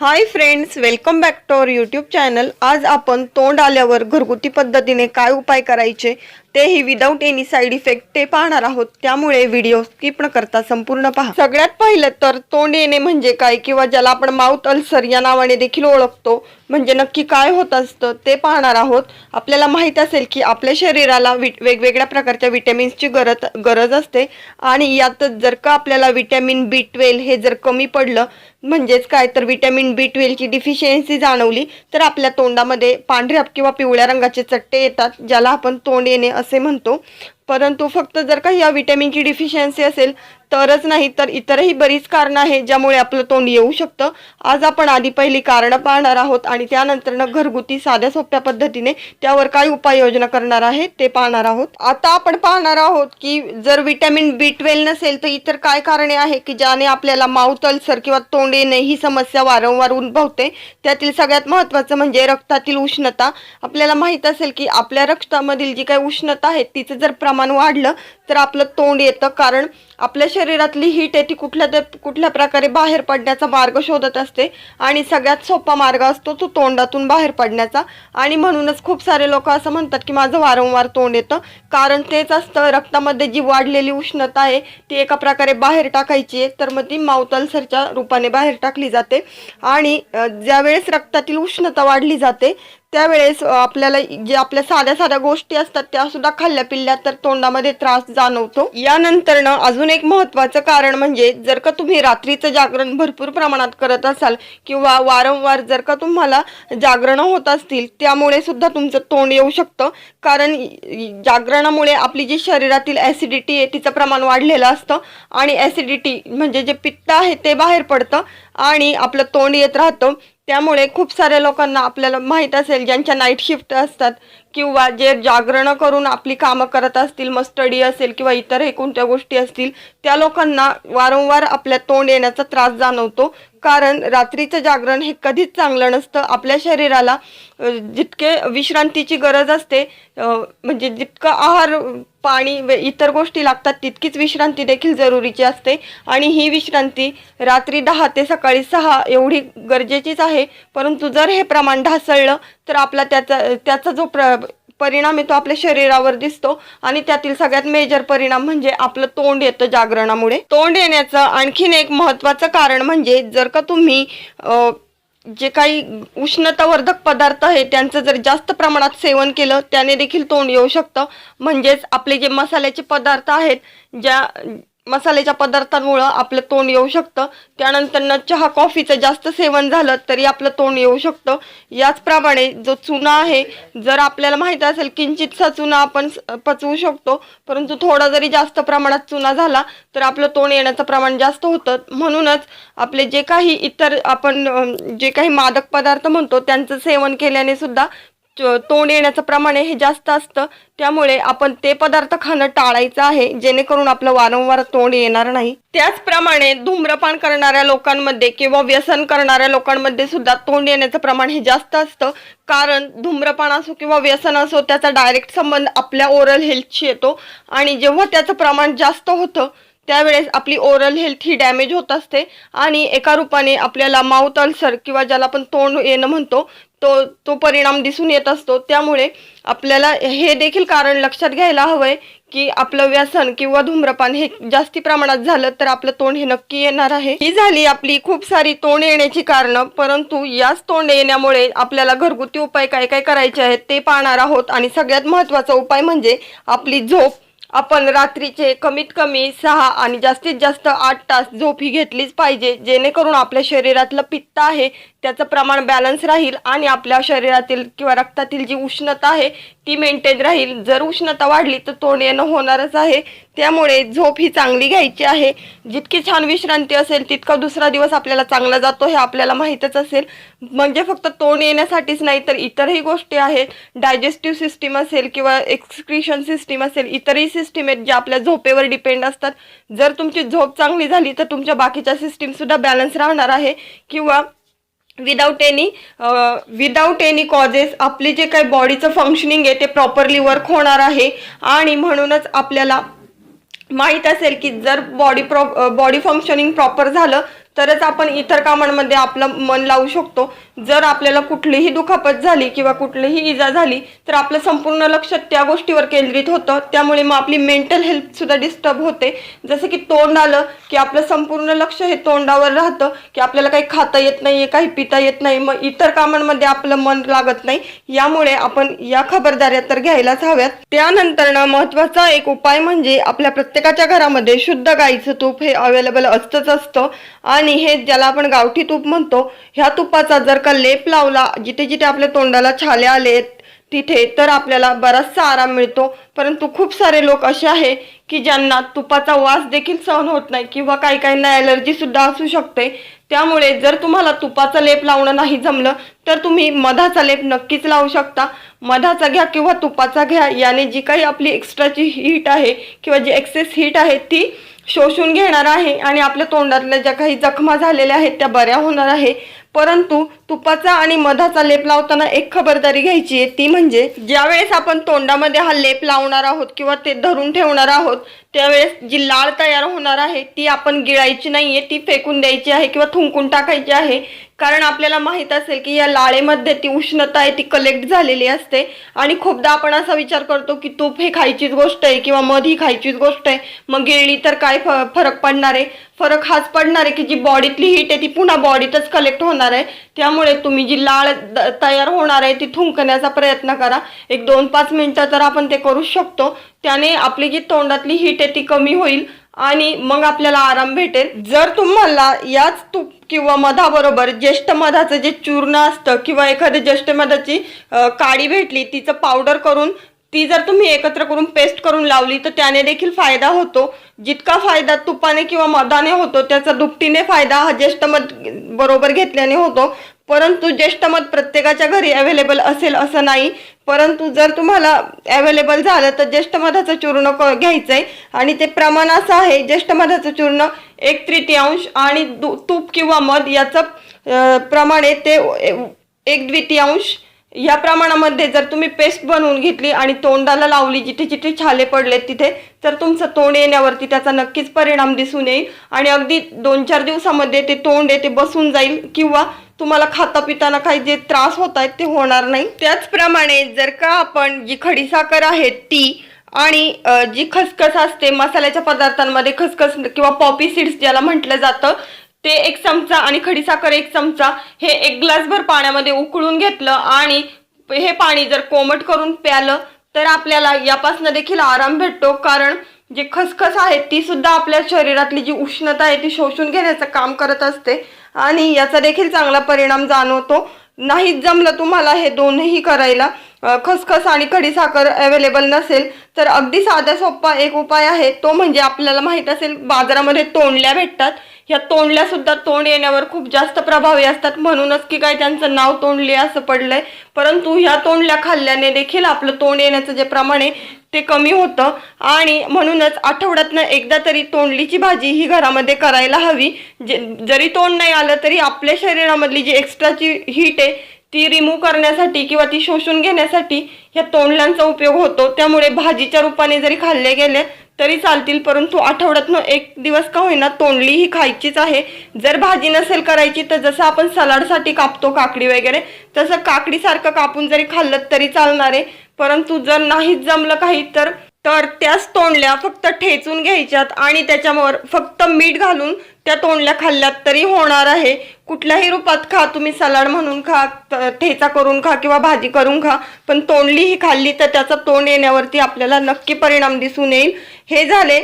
Hi friends welcome back to our YouTube channel आज आपण तोंड आल्यावर घरगुती पद्धतीने काय उपाय करायचे? तेही विदाऊट एनी साईड इफेक्ट ते पाहणार आहोत. त्यामुळे व्हिडिओ स्किप न करता संपूर्ण पहा. सगळ्यात पहिलं तर तोंड येणे म्हणजे काय किंवा ज्याला आपण माउथ अल्सर या नावाने देखील ओळखतो म्हणजे नक्की काय होत असतं ते पाहणार आहोत. आपल्याला माहीत असेल की आपल्या शरीराला वि वेगवेगळ्या प्रकारच्या विटॅमिन्सची गरज गरज असते. आणि यातच जर का आपल्याला विटॅमिन बी ट्वेल्व हे जर कमी पडलं म्हणजेच काय तर विटॅमिन बी ट्वेल्वची डिफिशियन्सी जाणवली तर आपल्या तोंडामध्ये पांढऱ्या किंवा पिवळ्या रंगाचे चट्टे येतात ज्याला आपण तोंड येणे असे म्हणतो. परंतु फक्त जर का या विटॅमिनची डिफिशियन्सी असेल तरच नाही तर इतरही बरीच कारणं आहेत ज्यामुळे आपलं तोंड येऊ शकतं. आज आपण आधी पहिली कारणं पाहणार आहोत आणि त्यानंतरनं घरगुती साध्या सोप्या पद्धतीने त्यावर काय उपाययोजना करणार आहे ते पाहणार आहोत. आता आपण पाहणार आहोत की जर विटॅमिन बी ट्वेल्व नसेल तर इतर काय कारणे आहे की ज्याने आपल्याला माउथ अल्सर किंवा तोंड येणे ही समस्या वारंवार उद्भवते? त्यातील सगळ्यात महत्त्वाचं म्हणजे रक्तातील उष्णता. आपल्याला माहीत असेल की आपल्या रक्तामधील जी काही उष्णता आहे तिचं जर प्रमाण वाढलं तर आपलं तोंड येतं. कारण आपल्या शरीरातली हीट आहे ती कुठल्या तर कुठल्या प्रकारे बाहेर पडण्याचा मार्ग शोधत असते. आणि सगळ्यात सोपा मार्ग असतो तो तोंडातून बाहेर पडण्याचा. आणि म्हणूनच खूप सारे लोक असं म्हणतात की माझं वारंवार तोंड येतं. कारण तेच असतं रक्तामध्ये जी वाढलेली उष्णता आहे ती एका प्रकारे बाहेर टाकायची आहे. तर मग ती माउथ अल्सरच्या रूपाने बाहेर टाकली जाते. आणि ज्यावेळेस रक्तातील उष्णता वाढली जाते त्यावेळेस आपल्याला जे आपल्या साध्या साध्या गोष्टी असतात त्या सुद्धा खाल्ल्या पिल्ल्या तर तोंडामध्ये त्रास जाणवतो. यानंतरनं अजून एक महत्त्वाचं कारण म्हणजे जर का तुम्ही रात्रीचं जागरण भरपूर प्रमाणात करत असाल किंवा वारंवार जर का तुम्हाला जागरणं होत असतील त्यामुळे सुद्धा तुमचं तोंड येऊ शकतं. कारण जागरणामुळे आपली जी शरीरातील ॲसिडिटी आहे तिचं प्रमाण वाढलेलं असतं आणि ॲसिडिटी म्हणजे जे पित्त आहे ते बाहेर पडतं आणि आपलं तोंड येत राहतं. त्यामुळे खूप साऱ्या लोकांना आपल्याला माहीत असेल ज्यांच्या नाईट शिफ्ट असतात किंवा जे जागरणं करून आपली कामं करत असतील मग स्टडी असेल किंवा इतरही कोणत्या गोष्टी असतील त्या लोकांना वारंवार आपल्या तोंड येण्याचा त्रास जाणवतो. कारण रात्रीचं जागरण हे कधीच चांगलं नसतं. आपल्या शरीराला जितके विश्रांतीची गरज असते म्हणजे जितकं आहार पाणी इतर गोष्टी लागतात तितकीच विश्रांती देखील जरुरीची असते. आणि ही विश्रांती रात्री दहा ते सकाळी सहा एवढी गरजेचीच आहे. परंतु जर हे प्रमाण ढासळलं तर आपला त्याचा त्याचा जो प्र परिणाम येतो आपल्या शरीरावर दिसतो. आणि त्यातील सगळ्यात मेजर परिणाम म्हणजे आपलं तोंड येतं जागरणामुळे. तोंड येण्याचं आणखीन एक महत्त्वाचं कारण म्हणजे जर का तुम्ही जे काही उष्णतावर्धक पदार्थ आहे त्यांचं जर जास्त प्रमाणात सेवन केलं त्याने देखील तोंड येऊ शकतं. म्हणजेच आपले जे मसाल्याचे पदार्थ आहेत ज्या मसाल्याच्या पदार्थांमुळं आपलं तोंड येऊ शकतं. त्यानंतरनं चहा कॉफीचं जास्त सेवन झालं तरी आपलं तोंड येऊ शकतं. याचप्रमाणे जो चुना आहे जर आपल्याला माहीत असेल किंचितसा चुना आपण स- पचवू शकतो. परंतु थोडा जरी जास्त प्रमाणात चुना झाला तर आपलं तोंड येण्याचं प्रमाण जास्त होतं. म्हणूनच आपले जे काही इतर आपण जे काही मादक पदार्थ म्हणतो त्यांचं सेवन केल्याने सुद्धा तोंड येण्याचं प्रमाण हे जास्त असतं. त्यामुळे आपण ते पदार्थ खाणं टाळायचं आहे जेणेकरून आपलं वारंवार तोंड येणार नाही. त्याचप्रमाणे धूम्रपान करणाऱ्या लोकांमध्ये किंवा व्यसन करणाऱ्या लोकांमध्ये सुद्धा तोंड येण्याचं प्रमाण हे जास्त असतं. कारण धूम्रपान असो किंवा व्यसन असो त्याचा डायरेक्ट संबंध आपल्या ओरल हेल्थशी येतो. आणि जेव्हा त्याचं प्रमाण जास्त होतं त्यावेळेस आपली ओरल हेल्थ ही डॅमेज होत असते. आणि एका रूपाने आपल्याला माउथ अल्सर किंवा ज्याला आपण तोंड येणं म्हणतो तो तो परिणाम दिसून येत असतो. त्यामुळे आपल्याला हे देखील कारण लक्षात घ्यायला हवंय की आपलं व्यसन किंवा धूम्रपान हे जास्ती प्रमाणात झालं तर आपलं तोंड हे नक्की येणार आहे. ही झाली आपली खूप सारी तोंड येण्याची कारणं परंतु याच तोंड येण्यामुळे आपल्याला घरगुती उपाय काय काय करायचे आहेत ते पाहणार आहोत. आणि सगळ्यात महत्त्वाचा उपाय म्हणजे आपली झोप. आपण रात्रीचे कमीत कमी सहा आणि जास्तीत जास्त आठ तास झोप ही घेतलीच पाहिजे जेणेकरून आपल्या शरीरातलं पित्त आहे त्याचं प्रमाण बॅलन्स राहील आणि आपल्या शरीरातील किंवा रक्तातील जी उष्णता आहे ती मेंटेन राहील. जर उष्णता वाढली तर तोंड येणं होणारच आहे. त्यामुळे झोप ही चांगली घ्यायची आहे. जितकी छान विश्रांती असेल तितका दुसरा दिवस आपल्याला चांगला जातो हे आपल्याला माहीतच असेल. म्हणजे फक्त तोंड येण्यासाठीच नाही तर इतरही गोष्टी आहेत. डायजेस्टिव्ह सिस्टीम असेल किंवा एक्सक्रिशन सिस्टीम असेल इतरही सिस्टीम आहेत ज्या आपल्या झोपेवर डिपेंड असतात. जर तुमची झोप चांगली झाली तर तुमच्या बाकीच्या सिस्टीमसुद्धा बॅलन्स राहणार आहे. किंवा without any without any causes आपली जे काही बॉडीचं फंक्शनिंग आहे ते प्रॉपरली वर्क होणार आहे. आणि म्हणूनच आपल्याला माहीत असेल की जर body pro body functioning proper झालं तरच आपण इतर कामांमध्ये आपलं मन लावू शकतो. जर आपल्याला कुठलीही दुखापत झाली किंवा कुठलीही इजा झाली तर आपलं संपूर्ण लक्ष त्या गोष्टीवर केंद्रित होतं. त्यामुळे मग आपली मेंटल हेल्थ सुद्धा डिस्टर्ब होते. जसं की तोंड आलं की आपलं संपूर्ण लक्ष हे तोंडावर राहतं की आपल्याला काही खाता येत नाही काही पिता येत नाही मग इतर कामांमध्ये आपलं मन लागत नाही. यामुळे आपण या खबरदाऱ्या तर घ्यायलाच हव्यात. त्यानंतर ना महत्त्वाचा एक उपाय म्हणजे आपल्या प्रत्येकाच्या घरामध्ये शुद्ध गाईचं तूप हे अवेलेबल असतंच असतं. आणि हे ज्याला आपण गावठी तूप म्हणतो ह्या तुपाचा जर का लेप लावला जिथे जिथे आपल्या तोंडाला छाले आले तिथे तर आपल्याला बराचसा आराम मिळतो. परंतु खूप सारे लोक असे आहे की ज्यांना तुपाचा वास देखील सहन होत नाही किंवा काही काहींना ॲलर्जी सुद्धा असू शकते. त्यामुळे जर तुम्हाला तुपाचा लेप लावणं नाही जमलं तर तुम्ही मधाचा लेप नक्कीच लावू शकता. मधाचा घ्या किंवा तुपाचा घ्या याने जी काही आपली एक्स्ट्राची हीट आहे किंवा जी एक्सेस हीट आहे ती शोषून घेणार आहे आणि आपल्या तोंडातल्या ज्या काही जखमा झालेल्या आहेत त्या बऱ्या होणार आहे. परंतु तुपाचा आणि मधाचा लेप लावताना एक खबरदारी घ्यायची आहे ती म्हणजे ज्यावेळेस आपण तोंडामध्ये हा लेप लावणार आहोत किंवा ते धरून ठेवणार आहोत त्यावेळेस जी लाळ तयार होणार आहे ती आपण गिळायची नाही आहे ती फेकून द्यायची आहे किंवा थुंकून टाकायची आहे. कारण आपल्याला माहीत असेल की या लाळेमध्ये ती उष्णता आहे ती कलेक्ट झालेली असते. आणि खूपदा आपण असा विचार करतो की तूप हे खायचीच गोष्ट आहे किंवा मध ही खायचीच गोष्ट आहे. मग गिळली तर काय फ- फरक पडणार आहे? फरक हाच पडणार आहे की जी बॉडीतली हीट आहे ती पुन्हा बॉडीतच कलेक्ट होणार आहे. त्यामुळे तुम्ही जी लाळ तयार होणार आहे ती थुंकण्याचा प्रयत्न करा. एक दोन पाच मिनटं तर आपण ते करू शकतो. त्याने आपली जी तोंडातली हीट आहे ती कमी होईल आणि मग आपल्याला आराम भेटेल. जर तुम्हाला याच तूप किंवा मधाबरोबर ज्येष्ठ मधाचं जे चूर्ण असतं किंवा एखाद्या ज्येष्ठ मधाची काडी भेटली तिचं पावडर करून ती जर तुम्ही एकत्र करून पेस्ट करून लावली तर त्याने देखील फायदा होतो. जितका फायदा तुपाने किंवा मधाने होतो त्याचा दुपटीने फायदा हा ज्येष्ठ मध बरोबर घेतल्याने होतो. परंतु ज्येष्ठ मध प्रत्येकाच्या घरी अवेलेबल असेल असं नाही. परंतु जर तुम्हाला अवेलेबल झालं तर ज्येष्ठ मधाचं चूर्ण क- आहे आणि ते प्रमाण असं आहे ज्येष्ठ मधाचं चूर्ण एक तृतीयांश आणि दु- तूप किंवा मध याचं प्रमाण प्रमाणे ते एक द्वितीयांश. या प्रमाणामध्ये जर तुम्ही पेस्ट बनवून घेतली आणि तोंडाला लावली जिथे जिथे छाले पडले तिथे तर तुमचं तोंड येण्यावरती त्याचा नक्कीच परिणाम दिसून येईल. आणि अगदी दोन चार दिवसामध्ये ते तोंड आहे ते बसून जाईल किंवा तुम्हाला खाता पिताना काही जे त्रास होत आहेत ते होणार नाही. त्याचप्रमाणे जर का आपण जी खडीसाखर आहे ती आणि जी खसखस असते मसाल्याच्या पदार्थांमध्ये खसखस किंवा पॉपी सीड्स ज्याला म्हटलं जातं ते एक चमचा आणि खडीसाखर एक चमचा हे एक ग्लासभर पाण्यामध्ये उकळून घेतलं आणि हे पाणी जर कोमट करून प्यालं तर आपल्याला यापासून देखील आराम भेटतो. कारण जे खसखस आहे ती सुद्धा आपल्या शरीरातली जी उष्णता आहे ती शोषून घेण्याचं काम करत असते. आणि याचा देखील चांगला परिणाम जाणवतो. नाहीच जमलं तुम्हाला हे दोनही करायला खसखस आणि खडीसाखर अवेलेबल नसेल तर अगदी साधा सोपा एक उपाय आहे तो म्हणजे आपल्याला माहीत असेल बाजारामध्ये तोंडल्या भेटतात. ह्या तोंडल्या सुद्धा तोंड येण्यावर खूप जास्त प्रभावी असतात. म्हणूनच की काय त्यांचं नाव तोंडली असं पडलंय. परंतु ह्या तोंडल्या खाल्ल्याने देखील आपलं तोंड येण्याचं जे प्रमाण आहे ते कमी होतं. आणि म्हणूनच आठवड्यातनं एकदा तरी तोंडलीची भाजी ही घरामध्ये करायला हवी. जे जरी तोंड नाही आलं तरी आपल्या शरीरामधली जी एक्स्ट्राची हीट आहे ती रिमूव्ह करण्यासाठी किंवा ती शोषून घेण्यासाठी ह्या तोंडल्यांचा उपयोग होतो. त्यामुळे भाजीच्या रूपाने जरी खाल्ले गेले तरी चालतील परंतु आठवड्यातनं एक दिवस का होईना तोंडली ही खायचीच आहे. जर भाजी नसेल करायची तर जसं आपण सलाडसाठी कापतो काकडी वगैरे तसं काकडीसारखं कापून जरी खाल्लं तरी चालणार आहे. परंतु जर नाहीच जमलं काही तर तर त्याच तोंडल्या फक्त ठेचून घ्यायच्यात आणि त्याच्यावर फक्त मीठ घालून त्या तोंडल्या खाल्ल्यात तरी होणार आहे. कुठल्याही रूपात खा तुम्ही सलाड म्हणून खा ठेचा करून खा किंवा भाजी करून खा पण तोंडली ही खाल्ली तर त्याचा तोंड येण्यावरती आपल्याला नक्की परिणाम दिसून येईल. हे झाले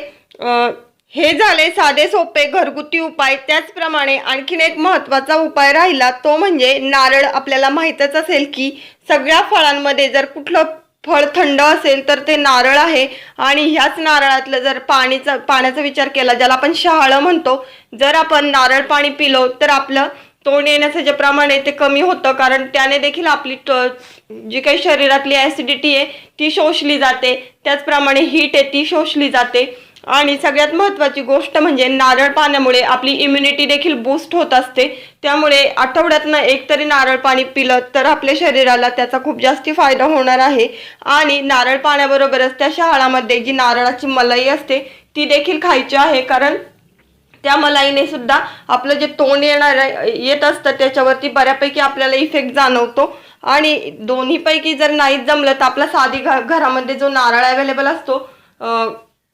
हे झाले साधे सोपे घरगुती उपाय. त्याचप्रमाणे आणखीन एक महत्त्वाचा उपाय राहिला तो म्हणजे नारळ. आपल्याला माहीतच असेल की सगळ्या फळांमध्ये जर कुठलं फळ थंड असेल तर ते नारळ आहे. आणि ह्याच नारळातलं जर पाणीचा पाण्याचा विचार केला ज्याला आपण शहाळं म्हणतो जर आपण नारळ पाणी पिलो तर आपलं तोंड येण्याचं जे प्रमाण आहे ते कमी होतं. कारण त्याने देखील आपली ट- जी काही शरीरातली ॲसिडिटी आहे ती शोषली जाते. त्याचप्रमाणे हीट आहे ती शोषली जाते. आणि सगळ्यात महत्त्वाची गोष्ट म्हणजे नारळ पाण्यामुळे आपली इम्युनिटी देखील बूस्ट होत असते. त्यामुळे आठवड्यातनं एक तरी नारळ पाणी पिलं तर आपल्या शरीराला त्याचा खूप जास्ती फायदा होणार आहे. आणि नारळ पाण्याबरोबरच त्या शहाळामध्ये जी नारळाची मलाई असते ती देखील खायची आहे. कारण त्या मलाईने सुद्धा आपलं जे तोंड येणार येत असतं त्याच्यावरती बऱ्यापैकी आपल्याला इफेक्ट जाणवतो. आणि दोन्हीपैकी जर नाही जमलं तर आपला साधी घ घरामध्ये जो नारळ अवेलेबल असतो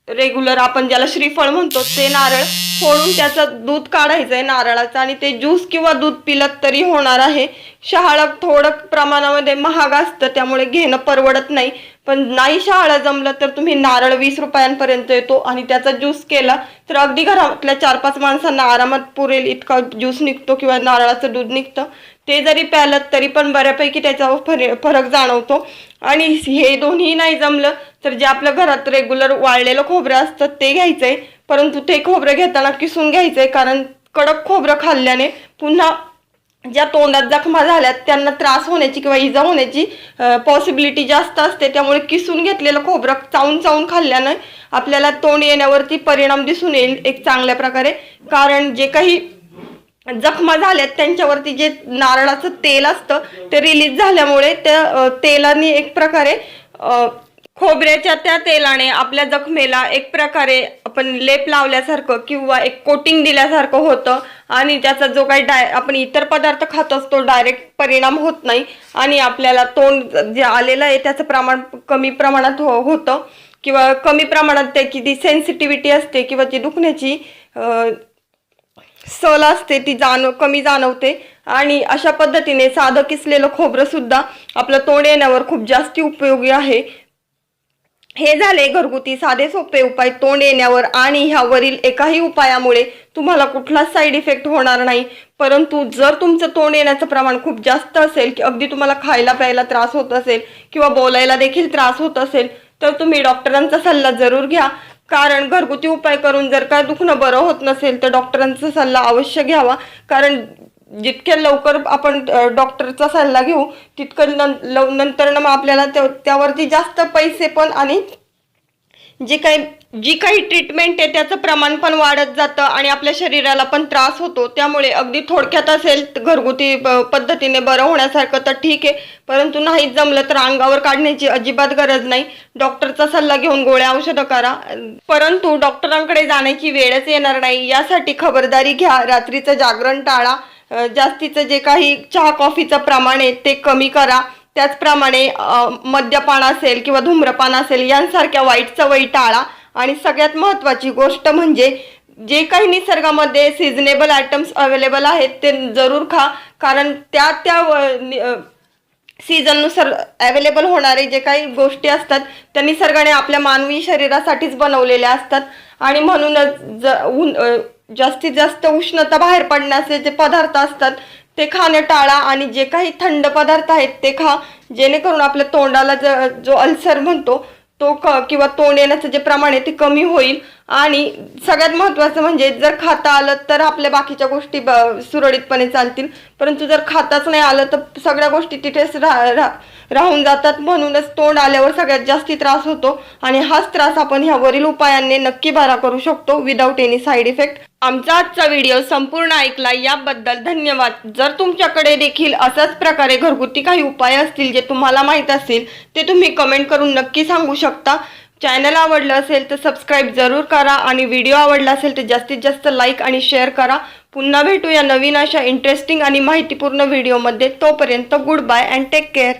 रेग्युलर आपण ज्याला श्रीफळ म्हणतो ते नारळ फोडून त्याचं दूध काढायचं आहे नारळाचं आणि ते ज्यूस किंवा दूध पिलत तरी होणार आहे. शहाळं थोडं प्रमाणामध्ये महाग असतं त्यामुळे घेणं परवडत नाही. पण नाही शाळा जमलं तर तुम्ही नारळ वीस रुपयांपर्यंत येतो आणि त्याचा ज्यूस केला तर अगदी घरातल्या चार पाच माणसांना आरामात पुरेल इतका ज्यूस निघतो किंवा नारळाचं दूध निघतं. ते जरी प्यालं तरी पण बऱ्यापैकी त्याचा फरक जाणवतो. आणि हे दोन्ही नाही जमलं तर जे आपल्या घरात रेग्युलर वाळलेलं खोबरं असतं ते घ्यायचंय. परंतु ते खोबरं घेताना किसून घ्यायचंय कारण कडक खोबरं खाल्ल्याने पुन्हा ज्या तोंडात जखमा झाल्यात त्यांना त्रास होण्याची किंवा इजा होण्याची पॉसिबिलिटी जास्त असते. त्यामुळे किसून घेतलेलं खोबरं चावून चावून खाल्ल्यानं आपल्याला तोंड येण्यावरती परिणाम दिसून येईल एक चांगल्या प्रकारे. कारण जे काही जखमा झाल्यात त्यांच्यावरती जे नारळाचं तेल असतं ते रिलीज झाल्यामुळे त्या तेलाने एक प्रकारे खोबऱ्याच्या त्या तेलाने आपल्या जखमेला एक प्रकारे आपण लेप लावल्यासारखं किंवा एक कोटिंग दिल्यासारखं होतं आणि त्याचा जो काही डाय आपण इतर पदार्थ खात असतो डायरेक्ट परिणाम होत नाही आणि आपल्याला तोंड जे आलेलं आहे त्याचं प्रमाण कमी प्रमाणात हो होतं किंवा कमी प्रमाणात त्याची ती सेन्सिटिव्हिटी असते किंवा ती दुखण्याची सल असते ती जाणव कमी जाणवते आणि अशा पद्धतीने साधं किसलेलं खोबरंसुद्धा आपलं तोंड येण्यावर खूप जास्ती उपयोगी आहे. हे झाले घरगुती साधे सोपे उपाय तोंड येण्यावर आणि ह्यावरील एकाही उपायामुळे तुम्हाला कुठलाच साईड इफेक्ट होणार नाही. परंतु जर तुमचं तोंड येण्याचं प्रमाण खूप जास्त असेल की अगदी तुम्हाला खायला प्यायला त्रास होत असेल किंवा बोलायला देखील त्रास होत असेल तर तुम्ही डॉक्टरांचा सल्ला जरूर घ्या. कारण घरगुती उपाय करून जर का दुखणं बरं होत नसेल तर डॉक्टरांचा सल्ला अवश्य घ्यावा. कारण जितक्या लवकर आपण डॉक्टरचा सल्ला घेऊ तितकं लव नंतर मग आपल्याला त्यावरती जास्त पैसे पण आणि जे काही जी काही ट्रीटमेंट आहे त्याचं प्रमाण पण वाढत जातं आणि आपल्या शरीराला पण त्रास होतो. त्यामुळे अगदी थोडक्यात असेल घरगुती प- पद्धतीने बरं होण्यासारखं तर ठीक आहे. परंतु नाही जमलं तर अंगावर काढण्याची अजिबात गरज नाही. डॉक्टरचा सल्ला घेऊन गोळ्या औषधं करा. परंतु डॉक्टरांकडे जाण्याची वेळच येणार नाही. यासाठी खबरदारी घ्या. रात्रीचं जागरण टाळा. जास्तीचं जे काही चहा कॉफीचं प्रमाण आहे ते कमी करा. त्याचप्रमाणे मद्यपान असेल किंवा धूम्रपान असेल यांसारख्या वाईट सवयी टाळा. आणि सगळ्यात महत्त्वाची गोष्ट म्हणजे जे काही निसर्गामध्ये सिजनेबल आयटम्स अवेलेबल आहेत ते जरूर खा. कारण त्या त्या नि- सीझननुसार अवेलेबल होणारे जे काही गोष्टी असतात त्या निसर्गाने आपल्या मानवी शरीरासाठीच बनवलेल्या असतात. आणि म्हणूनच ज ऊन जास्तीत जास्त उष्णता बाहेर पडण्याचे जे पदार्थ असतात ते खाणं टाळा आणि जे काही थंड पदार्थ आहेत ते खा. जेणेकरून आपल्या तोंडाला ज जो अल्सर म्हणतो तो क किंवा तोंड येण्याचं जे प्रमाण आहे ते कमी होईल. आणि सगळ्यात महत्त्वाचं म्हणजे जर खाता आलं तर आपल्या बाकीच्या गोष्टी ब सुरळीतपणे चालतील. परंतु जर खाताच नाही आलं तर सगळ्या गोष्टी तिथेच रा रा राहून जातात. म्हणूनच तोंड आल्यावर सगळ्यात जास्ती त्रास होतो. आणि हाच त्रास आपण ह्या वरील उपायांनी नक्की बरा करू शकतो विदाऊट एनी साईड इफेक्ट आमचा आजचा व्हिडिओ संपूर्ण ऐकला याबद्दल धन्यवाद. जर तुमच्याकडे देखील असाच प्रकारे घरगुती काही उपाय असतील जे तुम्हाला माहीत असतील ते तुम्ही कमेंट करून नक्की सांगू शकता. चॅनल आवडलं असेल तर सबस्क्राईब जरूर करा आणि व्हिडिओ आवडला असेल तर जास्तीत जास्त लाईक आणि शेअर करा. पुन्हा भेटूया नवीन अशा इंटरेस्टिंग आणि माहितीपूर्ण व्हिडिओमध्ये तोपर्यंत goodbye and take care